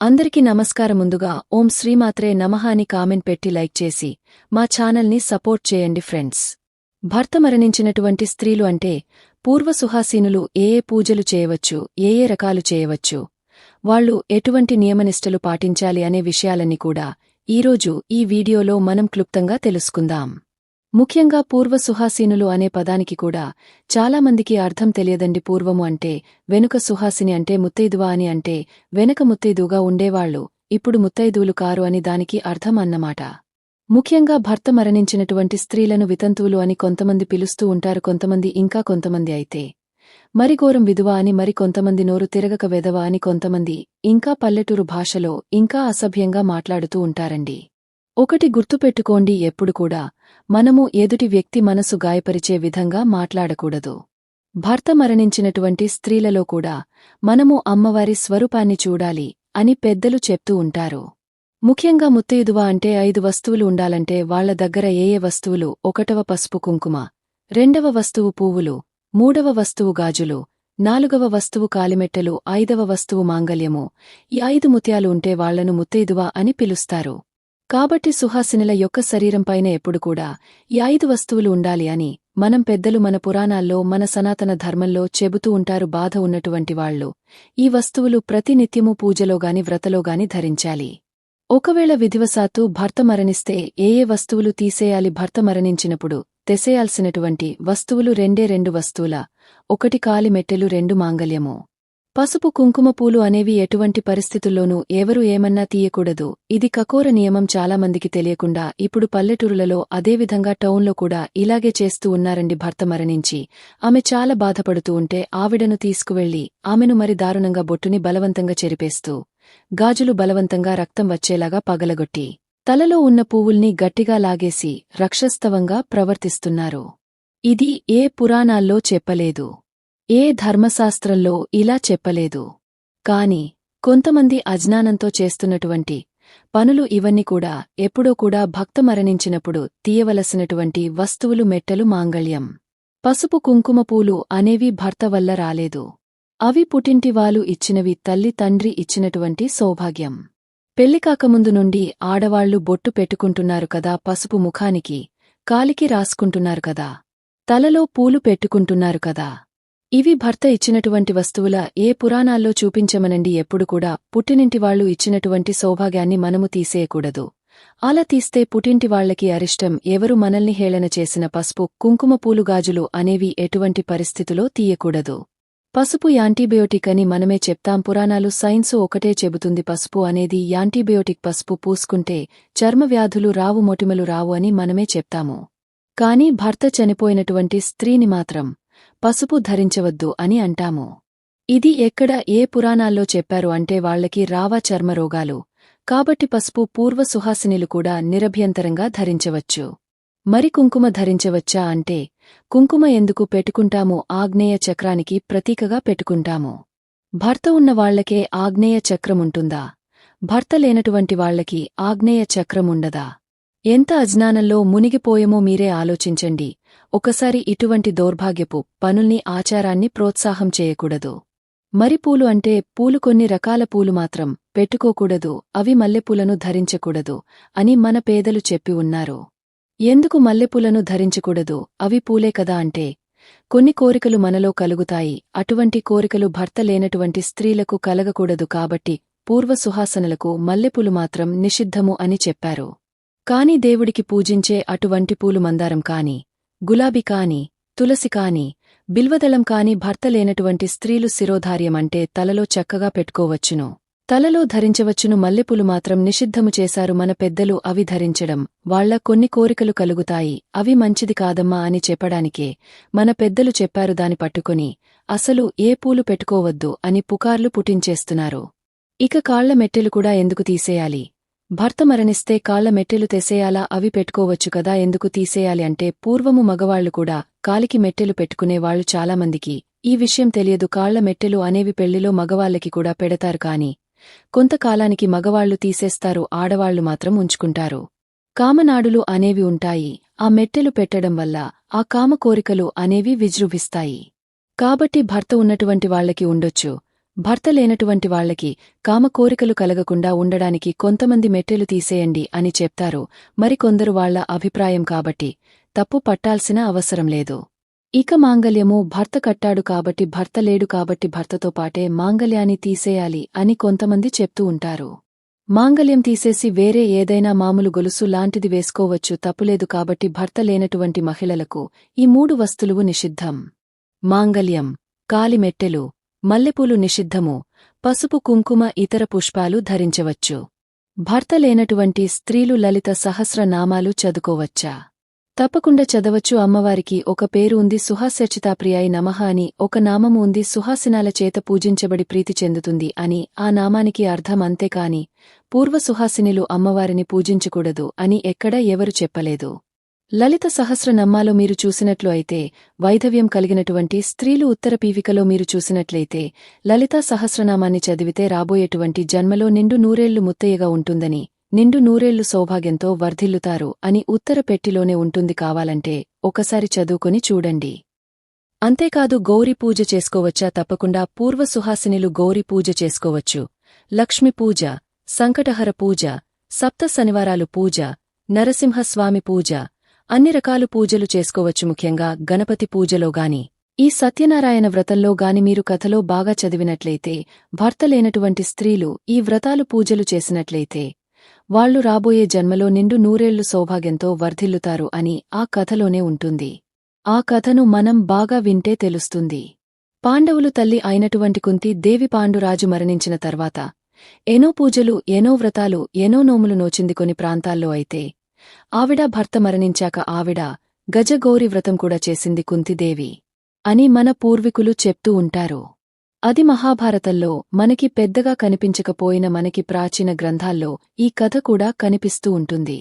అందరికీ నమస్కారం ముందుగా ఓం శ్రీమాత్రే నమః అని కామెంట్ పెట్టి లైక్ చేసి మా ఛానల్ని సపోర్ట్ చేయండి ఫ్రెండ్స్. భర్త మరణించినటువంటి స్త్రీలు అంటే పూర్వ సుహాసీనులు ఏ ఏ పూజలు చేయవచ్చు ఏ ఏ రకాలు చేయవచ్చు వాళ్ళు ఎటువంటి నియమనిష్టలు పాటించాలి అనే విషయాలన్నీ కూడా ఈరోజు ఈ వీడియోలో మనం క్లుప్తంగా తెలుసుకుందాం. ముఖ్యంగా పూర్వ సుహాసీనులు అనే పదానికి కూడా చాలామందికి అర్థం తెలియదండి పూర్వము అంటే వెనుక సుహాసిని అంటే ముత్తైదువా అని అంటే వెనక ముత్తైదుగా ఉండేవాళ్ళు ఇప్పుడు ముత్తైదువులు కారు అని దానికి అర్థం అన్నమాట. ముఖ్యంగా భర్త మరణించినటువంటి స్త్రీలను వితంతువులు అని కొంతమంది పిలుస్తూ ఉంటారు కొంతమంది ఇంకా కొంతమంది అయితే. మరిఘోరం విధువా అని మరి కొంతమంది నోరు తిరగక వెదవా అని కొంతమంది ఇంకా పల్లెటూరు భాషలో ఇంకా అసభ్యంగా మాట్లాడుతూ ఉంటారండి. ఒకటి గుర్తుపెట్టుకోండి ఎప్పుడు కూడా మనము ఎదుటి వ్యక్తి మనసు గాయపరిచే విధంగా మాట్లాడకూడదు. భర్త మరణించినటువంటి స్త్రీలలో కూడా మనము అమ్మవారి స్వరూపాన్ని చూడాలి అని పెద్దలు చెప్తూ ఉంటారు. ముఖ్యంగా ముత్తైదువ అంటే ఐదు వస్తువులు ఉండాలంటే వాళ్ళ దగ్గర ఏయే వస్తువులు? ఒకటవ పసుపు కుంకుమ రెండవ వస్తువు పువ్వులు మూడవ వస్తువు గాజులు నాలుగవ వస్తువు కాలిమెట్టెలు ఐదవ వస్తువు మాంగల్యము. ఈ ఐదు ముత్యాలు ఉంటే వాళ్ళను ముత్తైదువ అని పిలుస్తారు. కాబట్టి సుహాసినుల యొక్క శరీరంపైన ఎప్పుడు కూడా ఈ ఐదు వస్తువులు ఉండాలి అని మనం పెద్దలు మన పురాణాల్లో మన సనాతన ధర్మంలో చెబుతూ ఉంటారు బాధ ఉన్నటువంటి వాళ్ళు ఈ వస్తువులు ప్రతినిత్యమూ పూజలోగాని వ్రతలోగాని ధరించాలి. ఒకవేళ విధివశాత్తు భర్త మరణిస్తే ఏ ఏ వస్తువులు తీసేయాలి? భర్త మరణించినప్పుడు తెసేయాల్సినటువంటి వస్తువులు రెండే రెండు వస్తువుల ఒకటి కాలిమెట్టెలు రెండు మాంగల్యము పసుపు కుంకుమపూలు అనేవి ఎటువంటి పరిస్థితుల్లోనూ ఎవరూ ఏమన్నా తీయకూడదు. ఇది కకోర నియమం చాలామందికి తెలియకుండా ఇప్పుడు పల్లెటూరులలో అదేవిధంగా టౌన్లో కూడా ఇలాగే చేస్తూ ఉన్నారండి భర్త మరణించి. ఆమె చాలా బాధపడుతూ ఉంటే ఆవిడను తీసుకువెళ్ళి ఆమెను మరి దారుణంగా బొట్టుని బలవంతంగా చెరిపేస్తూ గాజులు బలవంతంగా రక్తం వచ్చేలాగా పగలగొట్టి తలలో ఉన్న పువ్వుల్ని గట్టిగా లాగేసి రక్షస్తవంగా ప్రవర్తిస్తున్నారు. ఇది ఏ పురాణాల్లో చెప్పలేదు. ఏ ధర్మశాస్త్రంలో ఇలా చెప్పలేదు. కాని కొంతమంది అజ్ఞానంతో చేస్తున్నటువంటి పనులు ఇవన్నీ కూడా ఎప్పుడో కూడా భక్త మరణించినప్పుడు తీయవలసినటువంటి వస్తువులు మెట్టలు మాంగళ్యం. పసుపు కుంకుమ పూలు అనేవి భర్త వల్ల రాలేదు. అవి పుటింటివాలు ఇచ్చినవి తల్లి తండ్రి ఇచ్చినటువంటి సౌభాగ్యం. పెళ్ళికాకముందు నుండి ఆడవాళ్ళు బొట్టు పెట్టుకుంటున్నారు కదా పసుపు ముఖానికి కాలికి రాసుకుంటున్నారు కదా. తలలో పూలు పెట్టుకుంటున్నారు కదా. ఇవి భర్త ఇచ్చినటువంటి వస్తువుల ఏ పురాణాల్లో చూపించమనండి ఎప్పుడు కూడా పుట్టినింటివాళ్ళు ఇచ్చినటువంటి సౌభాగ్యాన్ని మనము తీసేయకూడదు. అలా తీస్తే పుట్టింటివాళ్ళకి అరిష్టం ఎవరు మనల్ని హేళన చేసిన పసుపు కుంకుమ పూలు గాజులు అనేవి ఎటువంటి పరిస్థితిలో తీయకూడదు. పసుపు యాంటీబయోటిక్ అని మనమే చెప్తాం. పురాణాలు సైన్సు ఒకటే చెబుతుంది. పసుపు అనేది యాంటీబయోటిక్ పసుపు పూసుకుంటే చర్మవ్యాధులు రావు మొటిమలు రావు అని మనమే చెప్తాము. కాని భర్త చనిపోయినటువంటి స్త్రీని మాత్రం పసుపు ధరించవద్దు అని అంటాము. ఇది ఎక్కడ ఏ పురాణాల్లో చెప్పారు అంటే వాళ్ళకి రావా చర్మరోగాలు కాబట్టి పసుపు పూర్వ సుహాసినిలు కూడా నిరభ్యంతరంగా ధరించవచ్చు. మరి కుంకుమ ధరించవచ్చా అంటే కుంకుమ ఎందుకు పెట్టుకుంటాము ఆగ్నేయ చక్రానికి ప్రతీకగా పెట్టుకుంటాము. భర్త ఉన్నవాళ్ళకే ఆగ్నేయ చక్రముంటుందా? భర్త లేనటువంటి వాళ్ళకి ఆగ్నేయ చక్రముండదా? ఎంత అజ్ఞానంలో మునిగిపోయేమో మీరే ఆలోచించండి. ఒకసారి ఇటువంటి దౌర్భాగ్యపు పనుల్ని ఆచారాన్ని ప్రోత్సాహం చేయకూడదు. మరి పూలు అంటే పూలు కొన్ని రకాల పూలు మాత్రం పెట్టుకోకూడదు అవి మల్లెపూలను ధరించకూడదు అని మన పేదలు చెప్పి ఉన్నారు. ఎందుకు మల్లెపూలను ధరించకూడదు అవి పూలే కదా అంటే? కొన్ని కోరికలు మనలో కలుగుతాయి అటువంటి కోరికలు భర్త లేనటువంటి స్త్రీలకు కలగకూడదు కాబట్టి పూర్వ సుహాసనలకు మల్లెపూలు మాత్రం నిషిద్ధము అని చెప్పారు. కాని దేవుడికి పూజించే అటువంటి పూలు మందారం కాని గులాబీ కాని తులసి కాని బిల్వదళం కాని భర్త లేనటువంటి స్త్రీలు శిరోధార్యమంటే తలలో చక్కగా పెట్టుకోవచ్చును. తలలో ధరించవచ్చును మల్లెపూలు మాత్రం నిషిద్ధము చేశారు మన పెద్దలు అవి ధరించడం. వాళ్ళ కొన్ని కోరికలు కలుగుతాయి. అవి మంచిది కాదమ్మా అని చెప్పడానికే మన పెద్దలు చెప్పారు దాని పట్టుకుని అసలు ఏ పూలు పెట్టుకోవద్దు అని పుకార్లు పుటించేస్తున్నారు. ఇక కాళ్ళ మెట్టెలు కూడా ఎందుకు తీసేయాలి? భర్త మరణిస్తే కాళ్ళ మెట్టెలు తెసేయాలా? అవి పెట్టుకోవచ్చు కదా? ఎందుకు తీసేయాలి అంటే పూర్వము మగవాళ్ళు కూడా కాలికి మెట్టెలు పెట్టుకునేవాళ్ళు చాలామందికి ఈ విషయం తెలియదు. కాళ్ళ మెట్టెలు అనేవి పెళ్ళిలో మగవాళ్ళకి కూడా పెడతారు కాని కొంతకాలానికి మగవాళ్ళు తీసేస్తారు. ఆడవాళ్ళు మాత్రం ఉంచుకుంటారు. కామనాడులు అనేవి ఉంటాయి. ఆ మెట్టెలు పెట్టడం వల్ల ఆ కామ కోరికలు అనేవి విజృంభిస్తాయి. కాబట్టి భర్త ఉన్నటువంటి వాళ్ళకి ఉండొచ్చు. భర్త లేనటువంటి వాళ్ళకి కామకోరికలు కలగకుండా ఉండడానికి కొంతమంది మెట్టెలు తీసేయండి అని చెప్తారు. మరికొందరు వాళ్ళ అభిప్రాయం కాబట్టి తప్పు పట్టాల్సిన అవసరం లేదు. ఇక మాంగల్యము భర్త కట్టాడు కాబట్టి భర్త లేడు కాబట్టి భర్తతో పాటే మాంగల్యాన్ని తీసేయాలి అని కొంతమంది చెప్తూ ఉంటారు. మాంగల్యం తీసేసి వేరే ఏదైనా మామూలు గొలుసు లాంటిది వేసుకోవచ్చు తప్పులేదు కాబట్టి భర్త లేనటువంటి మహిళలకు ఈ మూడు వస్తులువు నిషిద్ధం. మాంగల్యం కాలిమెట్టెలు మల్లెపూలు నిషిద్ధము. పసుపు కుంకుమ ఇతర పుష్పాలు ధరించవచ్చు. భర్త లేనటువంటి స్త్రీలు లలిత సహస్రనామాలు చదుకోవచ్చా తప్పకుండా చదవచ్చు. అమ్మవారికి ఒక పేరు ఉంది. సుహాస్యచితాప్రియాయి నమః అని ఒక నామము ఉంది. సుహాసినాల చేత పూజించబడి ప్రీతి చెందుతుంది అని ఆ నామానికి అర్థం అంతేకాని పూర్వ సుహాసినిలు అమ్మవారిని పూజించకూడదు అని ఎక్కడా ఎవరు చెప్పలేదు. లలిత సహస్రనమ్మాలో మీరు చూసినట్లు అయితే వైధవ్యం కలిగినటువంటి స్త్రీలు ఉత్తర పీవికలో మీరు చూసినట్లయితే లలితా సహస్రనామాన్ని చదివితే రాబోయేటువంటి జన్మలో నిండు నూరేళ్ళు ముత్తయ్యగా ఉంటుందని నిండు నూరేళ్ళు సౌభాగ్యంతో వర్ధిల్లుతారు అని ఉత్తర పెట్టిలోనే ఉంటుంది కావాలంటే ఒకసారి చదువుకొని చూడండి. అంతేకాదు గౌరీ పూజ చేసుకోవచ్చా తప్పకుండా పూర్వ సుహాసినిలు గౌరీ పూజ చేసుకోవచ్చు. లక్ష్మి పూజ సంకటహర పూజ సప్త శనివారాలు పూజ నరసింహస్వామి పూజ అన్ని రకాలు పూజలు చేసుకోవచ్చు. ముఖ్యంగా గణపతి పూజలో గాని ఈ సత్యనారాయణ వ్రతంలో గాని మీరు కథలో బాగా చదివినట్లయితే భర్త లేనటువంటి స్త్రీలు ఈ వ్రతాలు పూజలు చేసినట్లయితే వాళ్ళు రాబోయే జన్మలో నిండు నూరేళ్ళు సౌభాగ్యంతో వర్ధిల్లుతారు అని ఆ కథలోనే ఉంటుంది. ఆ కథను మనం బాగా వింటే తెలుస్తుంది. పాండవులు తల్లి అయినటువంటి కుంతి దేవి పాండురాజు మరణించిన తర్వాత ఎనో పూజలు ఎనో వ్రతాలు ఎనో నోములు నోచింది కొన్ని ప్రాంతాల్లో అయితే ఆవిడ భర్త మరణించాక ఆవిడ గజగౌరి వ్రతం కూడా చేసింది కుంతిదేవి అని మన పూర్వీకులు చెప్తూ ఉంటారు. అది మహాభారతంలో మనకి పెద్దగా కనిపించకపోయిన మనకి ప్రాచీన గ్రంథాల్లో ఈ కథ కూడా కనిపిస్తూ ఉంటుంది.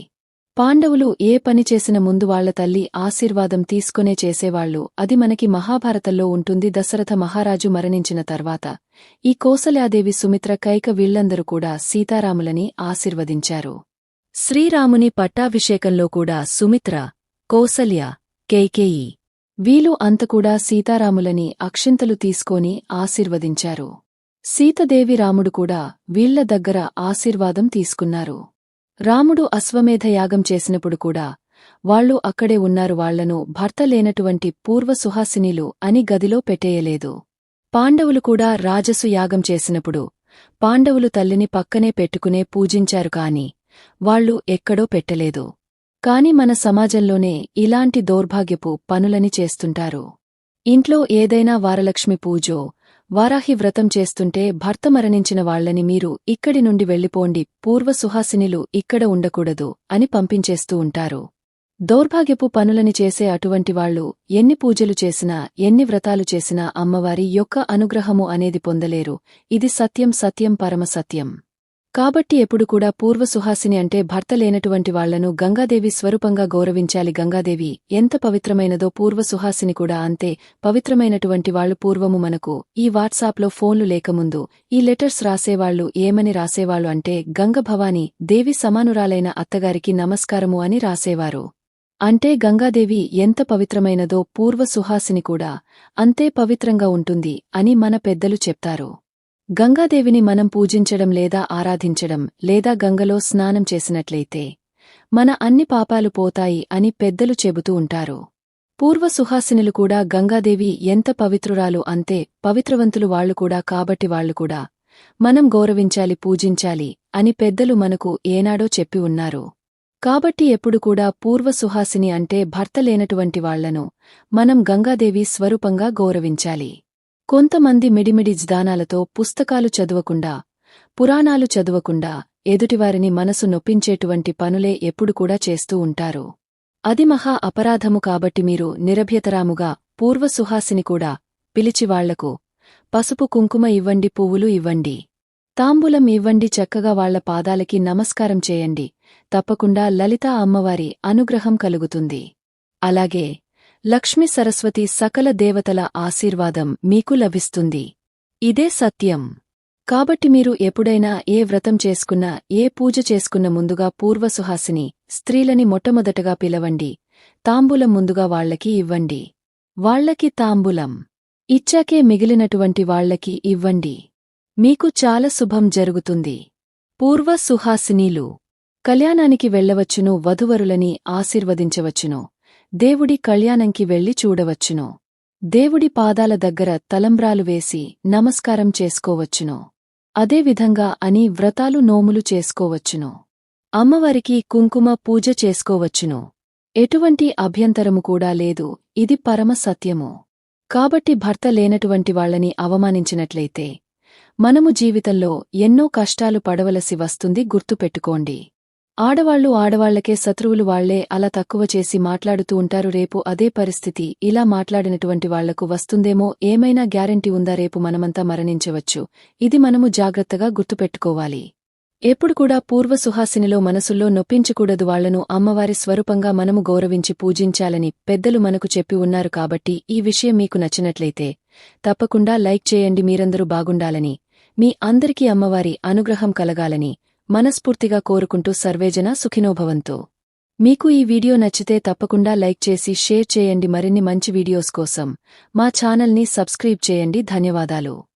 పాండవులు ఏ పని చేసిన ముందు వాళ్ళ తల్లి ఆశీర్వాదం తీసుకునే చేసేవాళ్ళు అది మనకి మహాభారతంలో ఉంటుంది. దశరథ మహారాజు మరణించిన తర్వాత ఈ కోసల్యాదేవి సుమిత్ర కైక వీళ్ళందరూ కూడా సీతారాములని ఆశీర్వదించారు. శ్రీరాముని పట్టాభిషేకంలో కూడా సుమిత్ర కౌసల్య కేకేయి వీలు అంతకూడా సీతారాములని అక్షింతలు తీసుకొని ఆశీర్వదించారు. సీతదేవి రాముడు కూడా వీళ్ళ దగ్గర ఆశీర్వాదం తీసుకున్నారు. రాముడు అశ్వమేధయాగం చేసినప్పుడు కూడా వాళ్ళు అక్కడే ఉన్నారు వాళ్ళను భర్త లేనటువంటి పూర్వ సుహాసినిలు అని గదిలో పెట్టేయలేదు. పాండవులు కూడా రాజసు యాగం చేసినప్పుడు పాండవులు తల్లిని పక్కనే పెట్టుకునే పూజించారు కాని వాళ్ళు ఎక్కడో పెట్టలేదు. కాని మన సమాజంలోనే ఇలాంటి దౌర్భాగ్యపు పనులని చేస్తుంటారు. ఇంట్లో ఏదైనా వారలక్ష్మి పూజో వారాహి వ్రతం చేస్తుంటే భర్త మరణించిన వాళ్ళని మీరు ఇక్కడి నుండి వెళ్ళిపోండి పూర్వ సుహాసినిలు ఇక్కడ ఉండకూడదు అని పంపించేస్తూ ఉంటారు. దౌర్భాగ్యపు పనులని చేసే అటువంటి వాళ్ళు ఎన్ని పూజలు చేసినా ఎన్ని వ్రతాలు చేసినా అమ్మవారి యొక్క అనుగ్రహము అనేది పొందలేరు. ఇది సత్యం సత్యం పరమ సత్యం. కాబట్టి ఎప్పుడు కూడా పూర్వ సుహాసిని అంటే భర్త లేనటువంటి వాళ్ళను గంగాదేవి స్వరూపంగా గౌరవించాలి. గంగాదేవి ఎంత పవిత్రమైనదో పూర్వ సుహాసిని కూడా అంతే పవిత్రమైనటువంటి వాళ్ళు పూర్వము మనకు. ఈ వాట్సాప్లో ఫోన్లు లేకముందు ఈ లెటర్స్ రాసేవాళ్ళు ఏమని రాసేవాళ్ళు అంటే గంగభవాని దేవి సమానురాలైన అత్తగారికి నమస్కారము అని రాసేవారు. అంటే గంగాదేవి ఎంత పవిత్రమైనదో పూర్వ సుహాసిని కూడా అంతే పవిత్రంగా ఉంటుంది అని మన పెద్దలు చెప్తారు. గంగాదేవిని మనం పూజించడం లేదా ఆరాధించడం లేదా గంగలో స్నానం చేసినట్లయితే మన అన్ని పాపాలు పోతాయి అని పెద్దలు చెబుతూ ఉంటారు. పూర్వ సుహాసినులు కూడా గంగాదేవి ఎంత పవిత్రురాలు అంతే పవిత్రవంతులు వాళ్ళు కూడా కాబట్టి వాళ్ళు కూడా మనం గౌరవించాలి పూజించాలి అని పెద్దలు మనకు ఏనాడో చెప్పి ఉన్నారు. కాబట్టి ఎప్పుడు కూడా పూర్వ సుహాసిని అంటే భర్త లేనటువంటి వాళ్ళను మనం గంగాదేవి స్వరూపంగా గౌరవించాలి. కొంతమంది మిడిమిడి జ్ఞానాలతో పుస్తకాలు చదవకుండా పురాణాలు చదవకుండా ఎదుటివారిని మనసు నొప్పించేటువంటి పనులే ఎప్పుడు కూడా చేస్తూ ఉంటారు. అది మహా అపరాధము కాబట్టి మీరు నిరభ్యతరాముగా పూర్వ సుహాసిని కూడా పిలిచివాళ్ళకు పసుపు కుంకుమ ఇవ్వండి పువ్వులు ఇవ్వండి. తాంబూలం ఇవ్వండి చక్కగా వాళ్ళ పాదాలకి నమస్కారం చేయండి. తప్పకుండా లలితా అమ్మవారి అనుగ్రహం కలుగుతుంది. అలాగే లక్ష్మి సరస్వతి సకల దేవతల ఆశీర్వాదం మీకు లభిస్తుంది. ఇదే సత్యం. కాబట్టి మీరు ఎప్పుడైనా ఏ వ్రతం చేసుకున్నా ఏ పూజ చేసుకున్న ముందుగా పూర్వసుహాసిని స్త్రీలని మొట్టమొదటగా పిలవండి. తాంబూలం ముందుగా వాళ్ళకి ఇవ్వండి. వాళ్ళకి తాంబూలం. ఇచ్చాకే మిగిలినటువంటి వాళ్ళకి ఇవ్వండి. మీకు చాలా శుభం జరుగుతుంది. పూర్వ సుహాసినీలు కళ్యాణానికి వెళ్ళవచ్చును వధువరులని ఆశీర్వదించవచ్చును. దేవుడి కళ్యాణంకి వెళ్ళి చూడవచ్చును. దేవుడి పాదాల దగ్గర తలంబ్రాలు వేసి నమస్కారం చేసుకోవచ్చును. అదేవిధంగా అని వ్రతాలు నోములు చేసుకోవచ్చును. అమ్మవారికి కుంకుమ పూజ చేసుకోవచ్చును. ఎటువంటి అభ్యంతరము కూడా లేదు ఇది పరమ సత్యము. కాబట్టి భర్త లేనటువంటి వాళ్ళని అవమానించినట్లయితే మనము జీవితంలో ఎన్నో కష్టాలు పడవలసి వస్తుంది గుర్తుపెట్టుకోండి. ఆడవాళ్ళు ఆడవాళ్ళకే శత్రువులు వాళ్ళే అలా తక్కువ చేసి మాట్లాడుతూ ఉంటారు. రేపు అదే పరిస్థితి. ఇలా మాట్లాడినటువంటి వాళ్ళకు వస్తుందేమో ఏమైనా గ్యారెంటీ ఉందా? రేపు మనమంతా మరణించవచ్చు. ఇది మనము జాగ్రత్తగా గుర్తుపెట్టుకోవాలి. ఎప్పుడు కూడా పూర్వ సుహాసినిలో మనసుల్లో నొప్పించకూడదు. వాళ్ళను అమ్మవారి స్వరూపంగా మనము గౌరవించి పూజించాలని పెద్దలు మనకు చెప్పి ఉన్నారు కాబట్టి ఈ విషయం మీకు నచ్చినట్లయితే తప్పకుండా లైక్ చేయండి. మీరందరూ బాగుండాలని మీ అందరికీ అమ్మవారి అనుగ్రహం కలగాలని మనస్ఫూర్తిగా కోరుకుంటూ సర్వేజన సుఖినోభవంతో. మీకు ఈ వీడియో నచ్చితే తప్పకుండా లైక్ చేసి షేర్ చేయండి మరిన్ని మంచి వీడియోస్ కోసం. మా ఛానల్ని సబ్స్క్రైబ్ చేయండి. ధన్యవాదాలు.